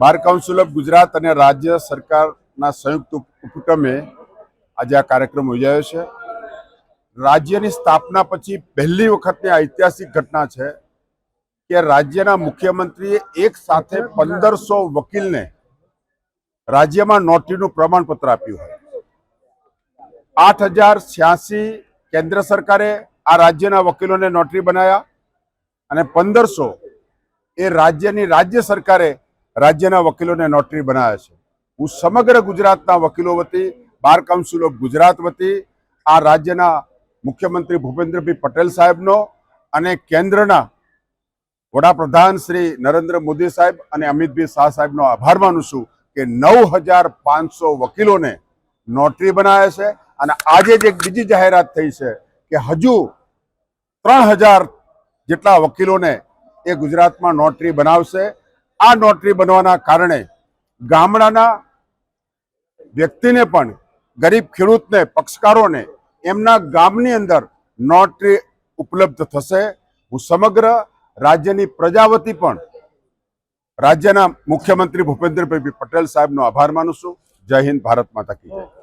Bar council of Gujarat અને રાજ્ય સરકારના સંયુક્ત ઉપક્રમે આજે આ કાર્યક્રમ યોજાયો છે. રાજ્યની સ્થાપના પછી પહેલી વખતની ઐતિહાસિક ઘટના છે કે રાજ્યના મુખ્યમંત્રીએ એક સાથે પંદરસો વકીલને રાજ્યમાં નોટરીનું પ્રમાણપત્ર આપ્યું હોય. આઠ હજાર છ્યાસી કેન્દ્ર સરકારે આ રાજ્યના વકીલોને નોટરી બનાવ્યા અને પંદરસો એ રાજ્યની રાજ્ય સરકારે રાજ્યના વકીલોને નોટરી બનાવ્યા છે. હું સમગ્ર ગુજરાતના વકીલો વતી, બાર કાઉન્સિલ ઓફ ગુજરાત વતી, આ રાજ્યના મુખ્યમંત્રી ભૂપેન્દ્રભાઈ પટેલ સાહેબનો અને કેન્દ્રના વડાપ્રધાન શ્રી નરેન્દ્ર મોદી સાહેબ અને અમિતભાઈ શાહ સાહેબનો આભાર માનું છું કે નવ હજાર પાંચસો વકીલોને નોટરી બનાવ્યા છે અને આજે જ એક બીજી જાહેરાત થઈ છે કે હજુ ત્રણ હજાર જેટલા વકીલોને એ ગુજરાતમાં નોટરી બનાવશે. આ નોટરી બનવાના કારણે ગામડાના વ્યક્તિને પણ, ગરીબ ખેડૂતને, પક્ષકારોને એમના ગામની અંદર નોટરી ઉપલબ્ધ થશે. હું સમગ્ર રાજ્યની પ્રજા પણ રાજ્યના મુખ્યમંત્રી ભૂપેન્દ્રભાઈ પટેલ સાહેબનો આભાર માનું છું. જય હિન્દ, ભારત માતા કી જય.